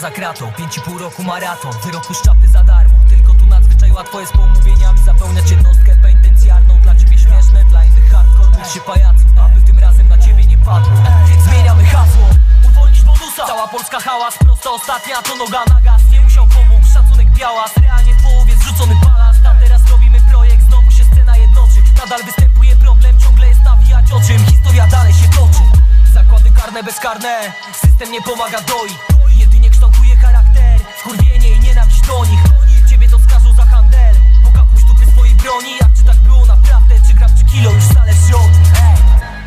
za kratą. 5,5 roku maraton, wyroku szczapy za darmo. Tylko tu nadzwyczaj łatwo jest pomówieniami Zapełniać jednostkę penitencjarną. Dla ciebie śmieszne, dla innych hardcore. Mów się pajacu, aby tym razem na ciebie nie padło. Zmieniamy hasło, uwolnić bonusa. Cała Polska hałas, prosto ostatnia to noga na gaz. Nie musiał pomógł, szacunek białas. Realnie w połowie zrzucony balast. A teraz robimy projekt, znowu się scena jednoczy. Nadal występuje problem, ciągle jest nawijać o czym Historia dalej się toczy. Zakłady karne bezkarne, system nie pomaga doi. Jedynie do nich. Ciebie to skażą za handel, bo kapuś dupy swojej broni. A czy tak było naprawdę, czy gram czy kilo? Już zależy od nich.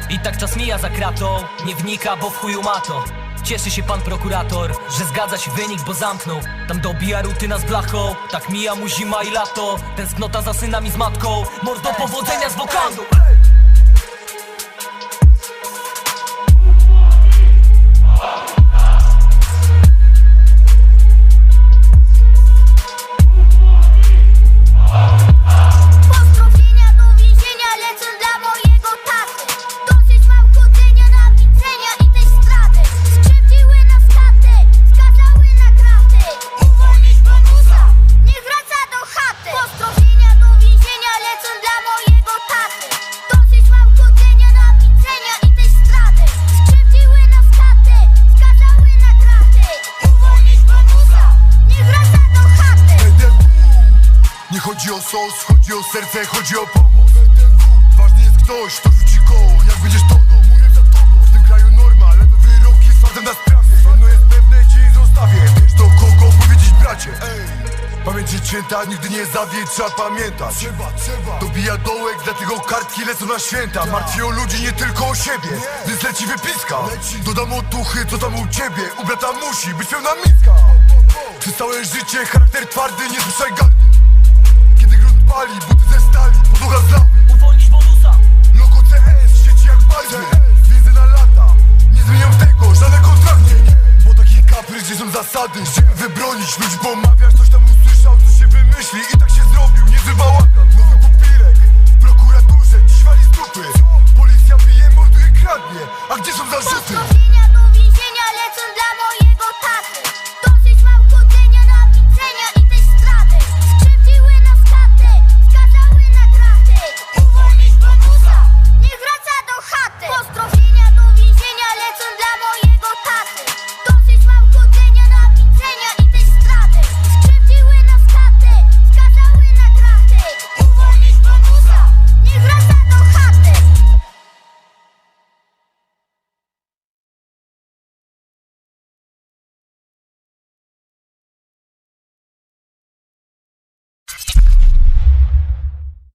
I tak czas mija za kratą, nie wnika, bo w chuju ma to. Cieszy się pan prokurator, że zgadza się wynik, bo zamknął. Tam dobija rutyna z blachą, tak mija mu zima i lato. Tęsknota za synami z matką, mordo powodzenia z wokandu chodzi o sos, chodzi o serce, chodzi o pomoc. Ważny jest ktoś, kto rzuci koło, jak będziesz tonął. Mówię za tobą, w tym kraju norma, lewe wyroki sądzę na sprawie. Jedno jest pewne, cię nie zostawię, wiesz do kogo powiedzieć bracie? Ej. Święta, nigdy nie zawie, trzeba pamiętać. Trzeba, trzeba. Dobija dołek, dlatego kartki lecą na święta. Martwię o ludzi, nie tylko o siebie, więc leci wypiska. Dodam otuchy, co tam u ciebie, u brata musi być pełna miska. Przez całe życie charakter twardy, nie słyszaj gardy zasady Żeby wybronić, ludzi pomawiasz Coś tam usłyszał, co się wymyśli I tak się zrobił, niezły bałagan